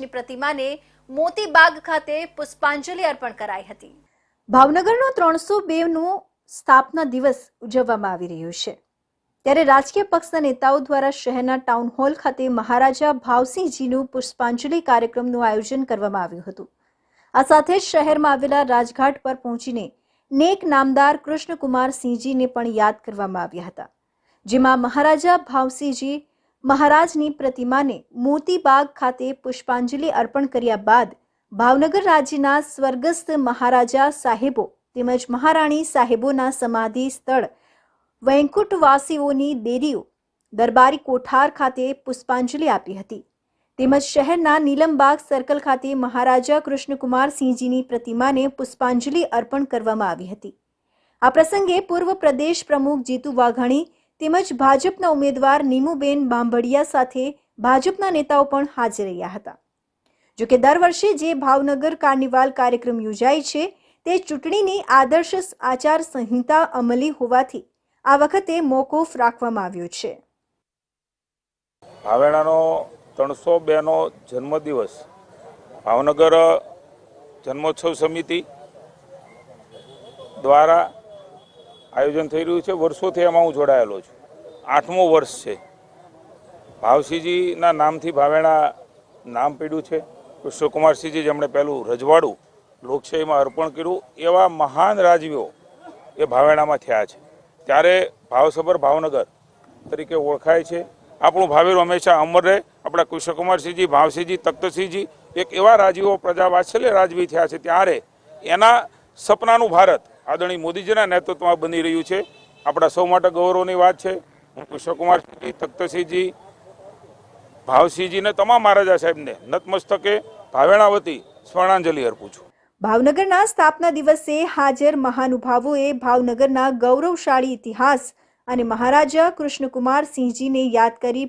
ની પ્રતિમાને મોતીબાગ ખાતે પુષ્પાંજલિ અર્પણ કરાઈ હતી. ભાવનગરનો ત્રણસો બેનો સ્થાપના દિવસ ઉજવવામાં આવી રહ્યો છે. ત્યારે રાજકીય પક્ષના નેતાઓ દ્વારા શહેરના ટાઉન હોલ ખાતે મહારાજા ભાવસિંહજીનું પુષ્પાંજલિ કાર્યક્રમનું આયોજન કરવામાં આવ્યું હતું. આ સાથે જ શહેરમાં આવેલા રાજઘાટ પર પહોંચીને નેક નામદાર કૃષ્ણકુમાર સિંહજીને પણ યાદ કરવામાં આવ્યા હતા. જેમાં મહારાજા ભાવસિંહજી મહારાજની પ્રતિમાને મોતીબાગ ખાતે પુષ્પાંજલિ અર્પણ કર્યા બાદ ભાવનગર રાજ્યના સ્વર્ગસ્થ મહારાજા સાહેબો તેમજ મહારાણી સાહેબોના સમાધિ સ્થળ વૈકુંઠવાસીઓની દેરીઓ દરબારી કોઠાર ખાતે પુષ્પાંજલિ આપી હતી. તેમજ શહેરના નીલમબાગ સર્કલ ખાતે મહારાજા કૃષ્ણકુમાર સિંહજીની પ્રતિમાને પુષ્પાંજલિ અર્પણ કરવામાં આવી હતી. આ પ્રસંગે પૂર્વ પ્રદેશ પ્રમુખ જીતુ વાઘાણી તેમજ ભાજપના ઉમેદવાર નીમુબેન બાંભડિયા સાથે ભાજપના નેતાઓ પણ હાજર રહ્યા હતા. જોકે દર વર્ષે જે ભાવનગર કાર્નિવાલ કાર્યક્રમ યોજાય છે, તે ચૂંટણીની આદર્શ આચાર સંહિતા અમલી હોવાથી આ વખતે મોકૂફ રાખવામાં આવ્યો છે. ભાવેણાનો ત્રણસો બેનો જન્મદિવસ, ભાવનગર જન્મોત્સવ સમિતિ દ્વારા આયોજન થઈ રહ્યું છે. વર્ષોથી એમાં હું જોડાયેલો છું. આઠમો વર્ષ છે. ભાવસિંહજીના નામથી ભાવેણા નામ પીડ્યું છે. કૃષ્ણકુમારસિંહજી જેમણે પહેલું રજવાડું લોકશાહીમાં અર્પણ કર્યું. એવા મહાન રાજવીઓ એ ભાવેણામાં થયા છે. ત્યારે ભાવસભર ભાવનગર તરીકે ઓળખાય છે. આપણું ભાવેરું હંમેશા અમર રહે. આપણા કૃષ્ણકુમારસિંહજી, ભાવસિંહજી, તખ્તસિંહજી એક એવા રાજવીઓ પ્રજા વાત્સલ્ય રાજવી થયા છે. ત્યારે એના સપનાનું ભારત આદરણીય મોદીજીના નેતૃત્વમાં બની રહ્યું છે. આપણા સૌ માટે ગૌરવની વાત છે. હું કૃષ્ણકુમારસિંહજી તખ્તસિંહજી, ભાવસિંહજીને તમામ મહારાજા સાહેબને નતમસ્તકે ભાવેણાવતી સ્વર્ણાંજલિ અર્પું છું. ભાવનગરના સ્થાપના દિવસે હાજર મહાનુભાવોએ ભાવનગરના ગૌરવશાળી ઇતિહાસ અને મહારાજા કૃષ્ણકુમાર સિંહજીને યાદ કરી